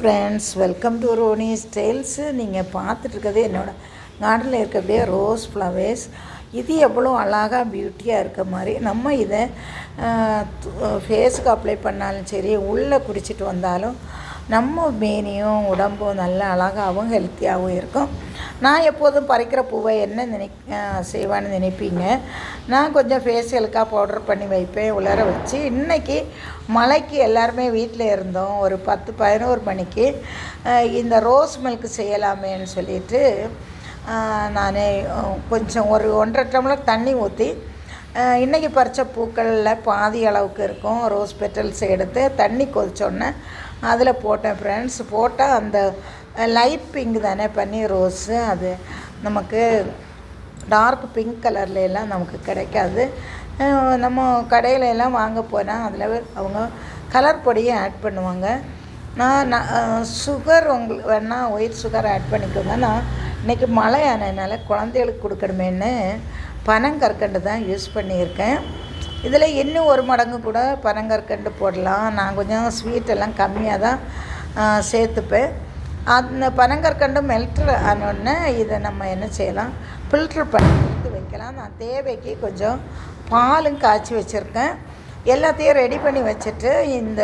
Friends welcome to Ronnie Styles நீங்கள் பார்த்துட்ருக்கதே என்னோட கார்டனில் இருக்கக்கூடிய ரோஸ் ஃப்ளவர்ஸ் இது எவ்வளோ அழகாக பியூட்டியாக இருக்க மாதிரி. நம்ம இதை ஃபேஸுக்கு அப்ளை பண்ணாலும் சரி உள்ளே குடிச்சிட்டு வந்தாலும் நம்ம மேனியும் உடம்பும் நல்ல அழகாகவும் ஹெல்த்தியாகவும் இருக்கும். நான் எப்போதும் பறிக்கிற பூவை என்ன நினை செய்வேன்னு நினைப்பீங்க? நான் கொஞ்சம் ஃபேஷியலுக்காக பவுடர் பண்ணி வைப்பேன் உலர வச்சு. இன்றைக்கி மழைக்கு எல்லாருமே வீட்டில் இருந்தோம். ஒரு பத்து பதினோரு மணிக்கு. இந்த ரோஸ் மில்க் செய்யலாமேன்னு சொல்லிட்டு நான் கொஞ்சம் ஒரு ஒன்றரை டம்ளர் தண்ணி ஊற்றி இன்றைக்கி பறித்த பூக்களில் பாதி அளவுக்கு இருக்கும். ரோஸ் பெட்டல்ஸ் எடுத்து தண்ணி கொதிச்சோடனே அதில் போட்டேன் ஃப்ரெண்ட்ஸ் போட்டால் அந்த லைட் பிங்க் தானே பன்னீர் ரோஸு அது நமக்கு டார்க் பிங்க் கலர்ல எல்லாம் நமக்கு கிடைக்காது. நம்ம கடையில எல்லாம் வாங்க போனால் அதில் அவங்க கலர் பொடியை ஆட் பண்ணுவாங்க. நான் நான் சுகர் உங்களுக்கு வேணால் ஒயிட் சுகர் ஆட் பண்ணிக்கோங்க. நான் இன்றைக்கி மழை ஆனதுனால குழந்தைகளுக்கு கொடுக்கணுமேன்னு பனங்கற்கண்டு தான் யூஸ் பண்ணியிருக்கேன். இதில் இன்னும் ஒரு மடங்கு கூட பனங்கற்கண்டு போடலாம். நான் கொஞ்சம் ஸ்வீட்டெல்லாம் கம்மியாக தான் சேர்த்துப்பேன். அந்த பனங்கற்கண்டு மெல்ட்ரு ஆனோடனே இதை நம்ம என்ன செய்யலாம்? ஃபில்ட்ரு பண்ணி எடுத்து வைக்கலாம். நான் தேவைக்கு கொஞ்சம் பாலும் காய்ச்சி வச்சுருக்கேன். எல்லாத்தையும் ரெடி பண்ணி வச்சுட்டு இந்த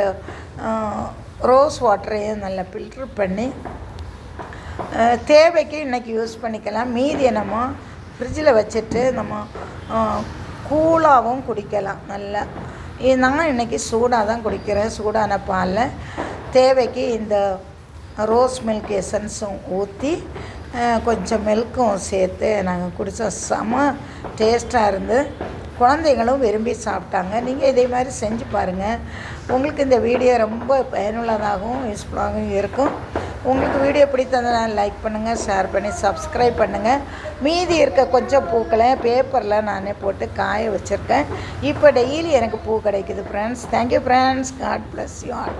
ரோஸ் வாட்டரையும் நல்லா ஃபில்ட்ரு பண்ணி தேவைக்கு இன்றைக்கி யூஸ் பண்ணிக்கலாம். மீதி நம்ம ஃப்ரிட்ஜில் வச்சுட்டு நம்ம கூலாகவும் குடிக்கலாம் நல்லா. நான் இன்றைக்கி சூடாக தான் குடிக்கிறேன் சூடான பாலில். தேவைக்கு இந்த ரோஸ் மில்க் எசன்ஸும் ஊற்றி கொஞ்சம் மில்க்கும் சேர்த்து நாங்கள் குடித்தோம் செம டேஸ்ட்டாக இருந்து குழந்தைங்களும் விரும்பி சாப்பிட்டாங்க. நீங்கள் இதே மாதிரி செஞ்சு பாருங்கள் உங்களுக்கு இந்த வீடியோ ரொம்ப பயனுள்ளதாகவும் யூஸ்ஃபுல்லாகவும் இருக்கும். உங்களுக்கு வீடியோ பிடித்ததுனால் லைக் பண்ணுங்கள் ஷேர் பண்ணி சப்ஸ்கிரைப் பண்ணுங்கள் மீதி இருக்க கொஞ்சம் பூக்களை பேப்பரில் நானே போட்டு காய வச்சுருக்கேன். இப்போ டெய்லி எனக்கு பூ கிடைக்குது friends thank you friends God bless you all